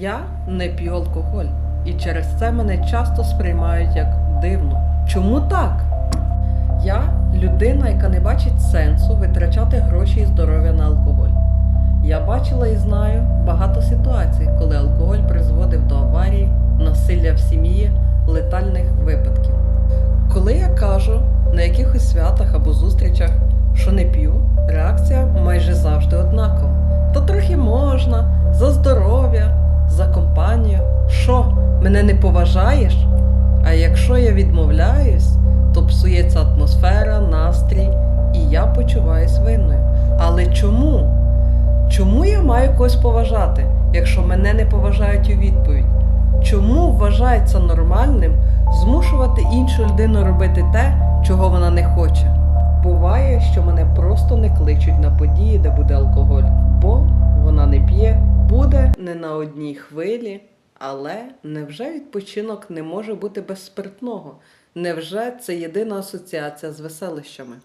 Я не п'ю алкоголь, і через це мене часто сприймають як дивно. Чому так? Я людина, яка не бачить сенсу витрачати гроші і здоров'я на алкоголь. Я бачила і знаю багато ситуацій, коли алкоголь призводив до аварій, насилля в сім'ї, летальних випадків. Коли я кажу на якихось святах або зустрічах, що не п'ю, реакція майже завжди однакова. То трохи можна, Що, мене не поважаєш? А якщо я відмовляюсь, то псується атмосфера, настрій, і я почуваюсь винною. Але чому? Чому я маю когось поважати, якщо мене не поважають у відповідь? Чому вважається нормальним змушувати іншу людину робити те, чого вона не хоче? Буває, що мене просто не кличуть на події, де буде алкоголь, бо вона не п'є, буде не на одній хвилі. Але невже відпочинок не може бути без спиртного? Невже це єдина асоціація з веселищами?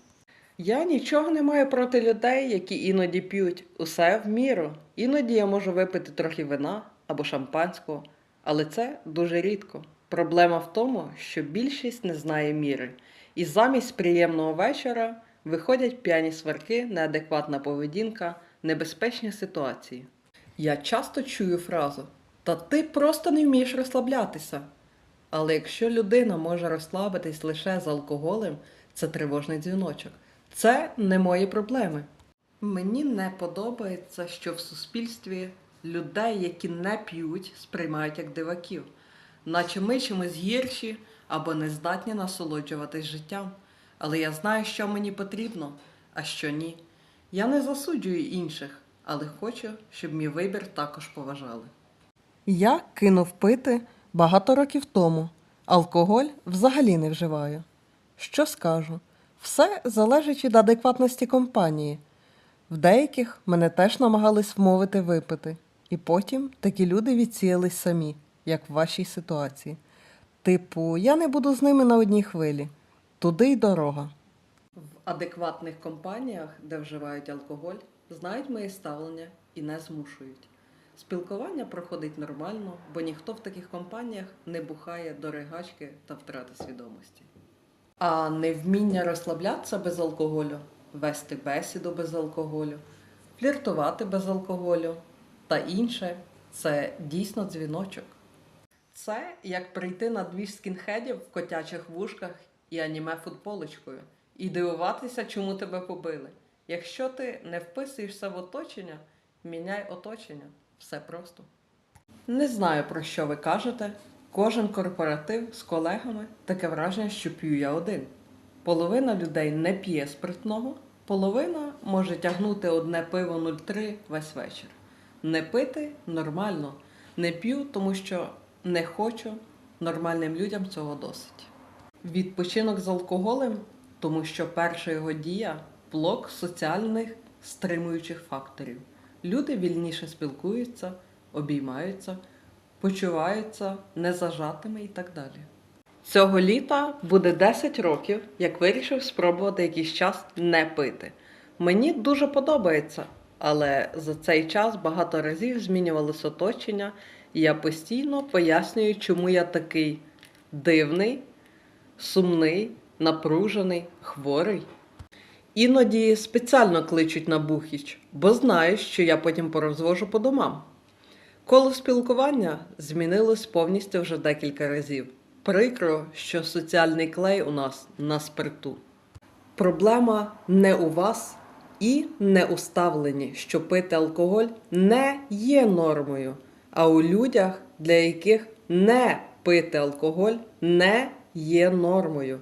Я нічого не маю проти людей, які іноді п'ють. Усе в міру. Іноді я можу випити трохи вина або шампанського, але це дуже рідко. Проблема в тому, що більшість не знає міри, і замість приємного вечора виходять п'яні сварки, неадекватна поведінка, небезпечні ситуації. Я часто чую фразу: Та ти просто не вмієш розслаблятися. Але якщо людина може розслабитись лише з алкоголем, це тривожний дзвіночок. Це не мої проблеми. Мені не подобається, що в суспільстві людей, які не п'ють, сприймають як диваків, наче ми чимось гірші або не здатні насолоджуватись життям. Але я знаю, що мені потрібно, а що ні. Я не засуджую інших, але хочу, щоб мій вибір також поважали. Я кинув пити багато років тому. Алкоголь взагалі не вживаю. Що скажу? Все залежить від адекватності компанії. В деяких мене теж намагались вмовити випити, і потім такі люди відсіялись самі, як в вашій ситуації. Типу, я не буду з ними на одній хвилі. Туди й дорога. В адекватних компаніях, де вживають алкоголь, знають моє ставлення і не змушують. Спілкування проходить нормально, бо ніхто в таких компаніях не бухає до ригачки та втрати свідомості. А невміння розслаблятися без алкоголю, вести бесіду без алкоголю, фліртувати без алкоголю та інше це дійсно дзвіночок. Це як прийти на дві скінхедів в котячих вушках і аніме футболочкою і дивуватися, чому тебе побили. Якщо ти не вписуєшся в оточення, міняй оточення. Все просто. Не знаю, про що ви кажете. Кожен корпоратив з колегами таке враження, що п'ю я один. Половина людей не п'є спиртного, половина може тягнути одне пиво 03 весь вечір. Не пити нормально. Не п'ю, тому що не хочу. Нормальним людям цього досить. Відпочинок з алкоголем, тому що перша його дія блок соціальних стримуючих факторів. Люди вільніше спілкуються, обіймаються, почуваються незажатими і так далі. Цього літа буде 10 років, як вирішив спробувати якийсь час не пити. Мені дуже подобається, але за цей час багато разів змінювалось оточення, і я постійно пояснюю, чому я такий дивний, сумний, напружений, хворий. Іноді спеціально кличуть на бухіч, бо знають, що я потім порозвожу по домам. Коло спілкування змінилось повністю вже декілька разів. Прикро, що соціальний клей у нас на спирту. Проблема не у вас і не у ставленні, що пити алкоголь не є нормою, а у людях, для яких не пити алкоголь не є нормою.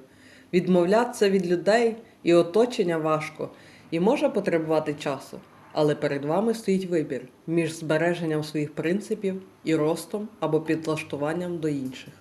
Відмовлятися від людей і оточення важко і може потребувати часу, але перед вами стоїть вибір між збереженням своїх принципів і ростом або підлаштуванням до інших.